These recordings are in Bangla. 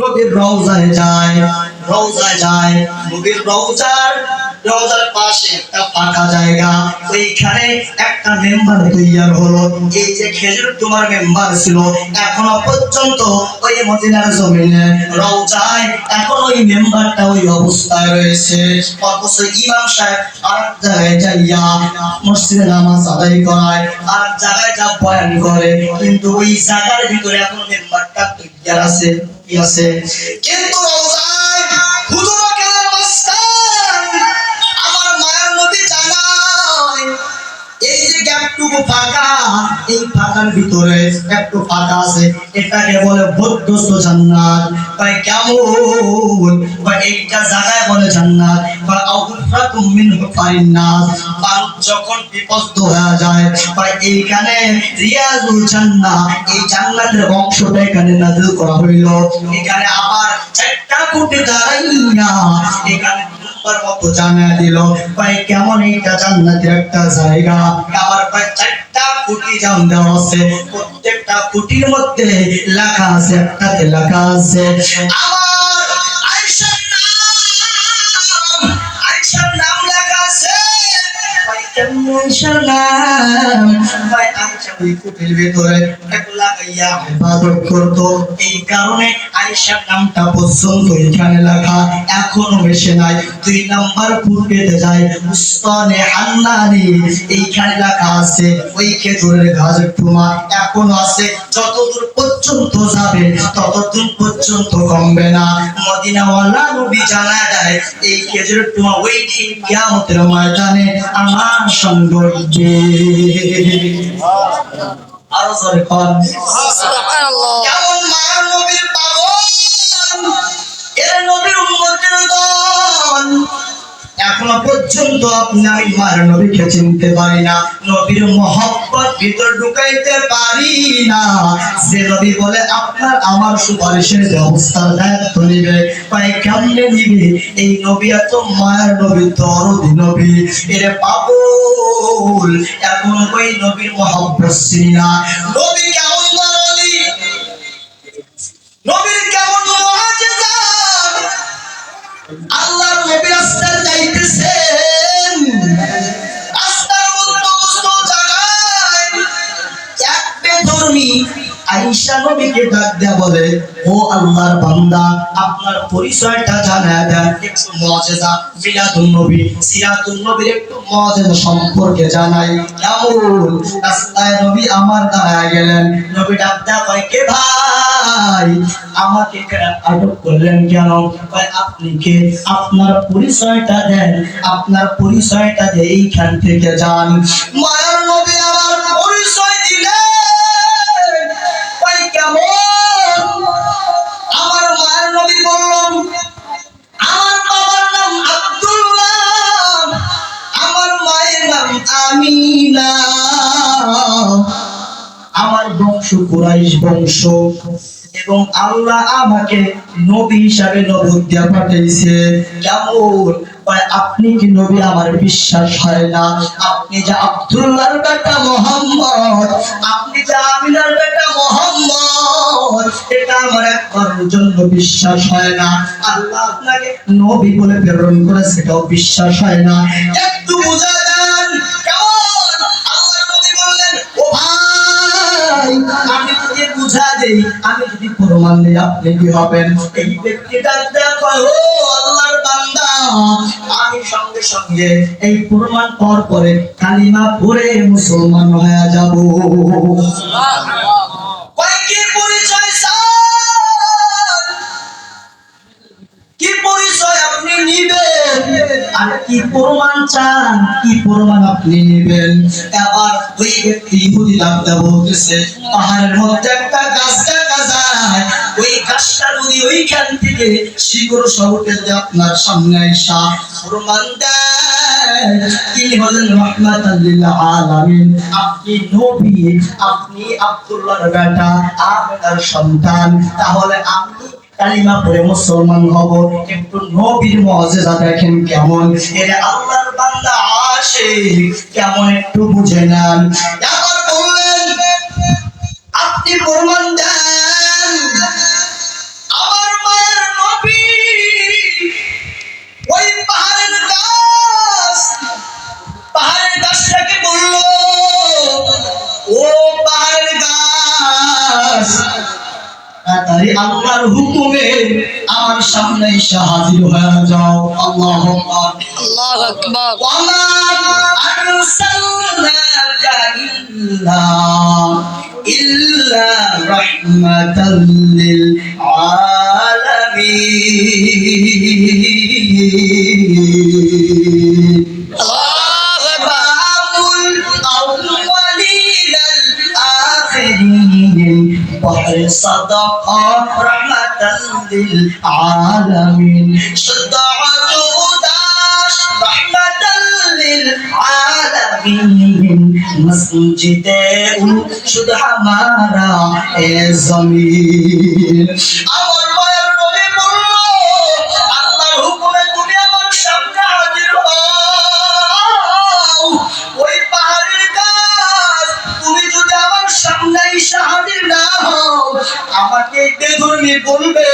নবীর রওজায় যায় রওজায় যায়, নবীর রওজার রওজার পাশে একটা ফাঁকা জায়গা, ওইখানে একটা মেম্বার তৈয়ার হলো। এই যে খেজুর তোমার মেম্বার ছিল, এখনও পর্যন্ত ওই মদিনার জমিনে রওজায় এখন ওই মেম্বারটা ওই অবস্থায় রয়েছে। অথচ ইমাম সাহেব আর জায়গায় যাইয়া মসজিদে নামাজ আদায় করায় আর জায়গায় যা বয়ান করে, কিন্তু ওই জায়গার ভিতরে এখন মেম্বারটা তৈয়ার আছে। আছে। কিন্তু রওজায় গ্যাপটুকু ফাঁকা, এই ফাঁকার ভিতরে একটু ফাঁকা আছে। এটাকে বলে বদ্ধস্ত জান্নাত। ভাই কেমন? বা এইটা জায়গায় বলে জান্নাত। বা মানুষ যখন বিপদ হয়ে যায় বা এইখানে রিয়াজুল জান্নাহ এই জান্নাতের অংশটা এখানে করা হইল। এখানে আবার চারটা কোটি দাঁড়াইয়া এখানে নম্বর মতো জানা দিল, ভাই কেমন এইটা জান্নাতের একটা জায়গা? আবার প্রায় চারটা কোটি জান দেওয়া আছে। প্রত্যেকটা কোটির মধ্যে লেখা আছে, একটাতে লেখা আছে, আমার আয়েশার নাম আয়েশার নাম লেখা আছে। ভাই, কেমন আয়েশার নাম? ভাই, আয়েশা ওই কোটির ভিতরে ওই যতদূর পর্যন্ত যাবে, ততদূর পর্যন্ত কমবে না। মদিনাওয়ালা নবী জানা এই খেজুরের টুমা ওই দিন ময়দানে আমার সঙ্গ আরও জোরে কর কেমন মায়ার নবীর পাগল? এর নবীর উম্মতের দল। এখনও পর্যন্ত আপনি আমি মার নবীকে চিনতে পারি না। নবীর মহব্বত ভিতর ঢুকাইতে পারি না। যে নবী বলে, আপনার, আমার সুপারিশের দায়িত্ব নিবে। পায়ে কেমনে নিবে? এই নবী এত মায়ের নবী দরদি নবী। এরে পাগল এখন ওই নবীর মহাব্বত চিনি না। নবী কেমন নবীর কেমন নবীকে ডাক দেয়া বলে, ও আল্লাহর বান্দা, আপনার পরিচয়টা জানায় দেন একটু মিলাদুন নবী, সিরাতুন নবীর একটু সম্পর্কে জানাই। রাস্তায় নবী আমার দাঁড়ায় গেলেন। নবী ডাক দেয়া কয়, কে ভাই? আমাকে আটক করলেন কেন? আপনি কে? আপনার পরিচয়টা দেন, আপনার পরিচয়টা দিয়ে এইখান থেকে যান। মায়ার কুরাইশ বংশ এবং আল্লাহ আমাকে নবী হিসাবে নবুদ্দিয়া পাঠাইছে। কেমন? আপনি কি নবী? আমার বিশ্বাস হয় না। আপনি যে আব্দুল্লাহর বেটা মোহাম্মদ, আপনি যে আমিনার বেটা মোহাম্মদ, এটা আমার একবারের জন্য বিশ্বাস হয় না। আল্লাহ আপনাকে নবী বলে প্রেরণ করে সেটাও বিশ্বাস হয় না। একটু বুঝা দেন কেমন? আল্লাহ নবী বললেন, ও ভাই দেই আমি যদি প্রমাণ দিই আপনি কি হবেন? এই ব্যক্তিটা দেখো ও আল্লাহর বান্দা, আমি সঙ্গে সঙ্গে এই প্রমাণ পর পরে কালিমা পড়ে মুসলমান হয়ে যাব। কি পরিচয় আর কি প্রমাণ চান? কি প্রমাণ আপনি নিবেন? এবার ওই ব্যক্তি ইহুদি পাহাড়ের মধ্যে একটা গাছ দেখা যায়। ওই গাছটা যদি ওইখান থেকে আপনার সামনে আইসা প্রমাণ তিনি হলেন আলামিন। আপনি নবী, আপনি আব্দুল্লাহর বেটা আমেনার সন্তান। তাহলে আমি কালিমা পড়ে মুসলমান হব একটু নবীর মজেজা দেখেন কেমন? এর আল্লাহর বান্দা আসে কেমন একটু বুঝে নেন। আপনি প্রমাণ দেন। আল্লাহর হুকুমে আমার সামনে এসে হাজির হয়ে যাও আল্লাহ الله أكبر وما أرسلناك إلا إلا رحمة للعالمين البحر صدقة رحمة للعالمين. شد داش رحمة للعالمين. مسجد شد حمارا زميل. বেধর্মী বলবে,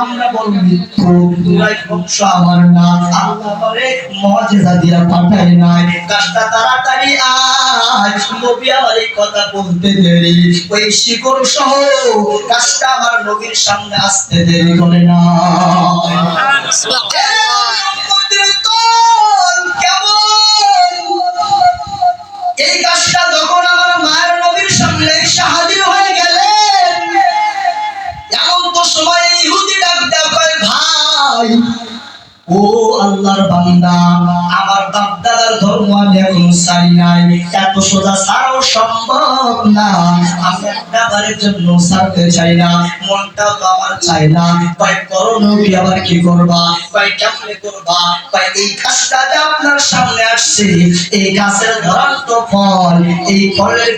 আমরা বলব তোরাই বংশ আমার না আল্লাহ বলে মজেজা দিয়া পাঠাই নাই। কাজটা তাড়াতাড়ি আজ নবী আমার এই কথা বলতে দেরি। ওই শিকড় সহ কাজটা আমার নবীর সামনে আসতে দেরি করে না। আল্লাহর বান্দা আমার বাপ দাদার ধর্ম আমি এখন সারি নাই। এত সোজা ছাড়াও সম্ভব না। আমি জন্য চাই না, মনটা তো আমার চাই না। কয় করো নবী, আবার কি করবা? কয় কেমনে করবা? কয় এই গাছটা যে আপনার সামনে আসছে, এই ধরান্ত ফল, এই ফলের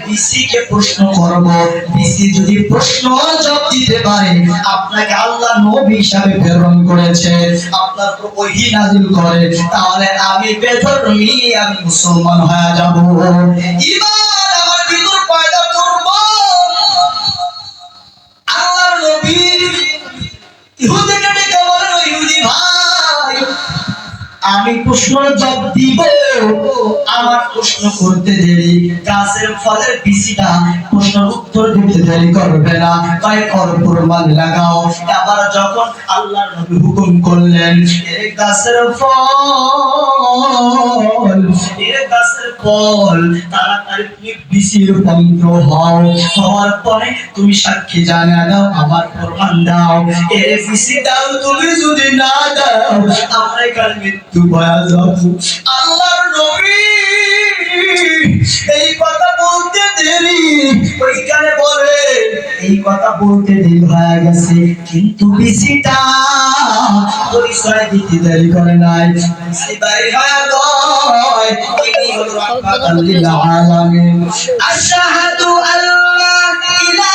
প্রশ্ন করব। বিসি যদি প্রশ্ন জবাব দিতে পারে, আপনাকে আল্লাহ নবী হিসাবে প্রেরণ করেছে। আপনার ওহী নাজিল করে। তাহলে আমি বেধর্মী, আমি মুসলমান হয়ে যাব। ঈমান আমি প্রশ্ন জবাব দিব, আমার প্রশ্ন করতে দেরি। গাছের ফলের বিচিটা প্রশ্নের উত্তর দিতে দেরি করবে না। তাই কর প্রমাণ লাগাও। আবার যখন আল্লাহর নবী হুকুম করলেন এই গাছের ফল এই গাছের ফল, তাড়াতাড়ি তুমি বিচির পন্থ হও হওয়ার পরে তুমি সাক্ষী জানা দাও, আমার প্রমাণ দাও। এর বিচি দাও, তুমি যদি না দাও আমার কাল মৃত্যু পাওয়া যাব আল্লাহর নবী, এই কথা বলতে দেরি। ওইখানে বলে এই কথা বলতে দেরি হয়ে গেছে কিন্তু বিচিটা পরিচয় দিতে দেরি করে নাই বিচি বাড়ি হয়ে গয় তিনি হলো রাহমাতাল লিল আলামিন আশহাদু আল্লা ইলাহা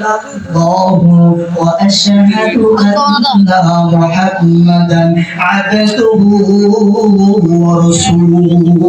الله وأشهد أن محمدا عبده ورسوله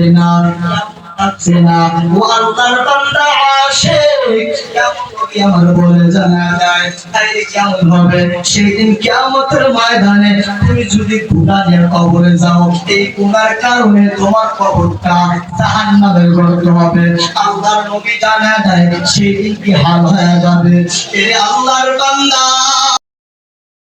থাকবে না থাকবে না ও আল্লাহর বান্দা আশিক কেমন বলে জানা যায়। তাইলে কেমন হবে? সেই কিয়ামতের ময়দানে তুমি যদি গুনাহের কবরে যাও, এই কারণে তোমার কবরটা জাহান্নামের গর্ত হবে। আল্লাহর নবী জানা যায় কি হাল হয়ে যাবে? এ আল্লাহর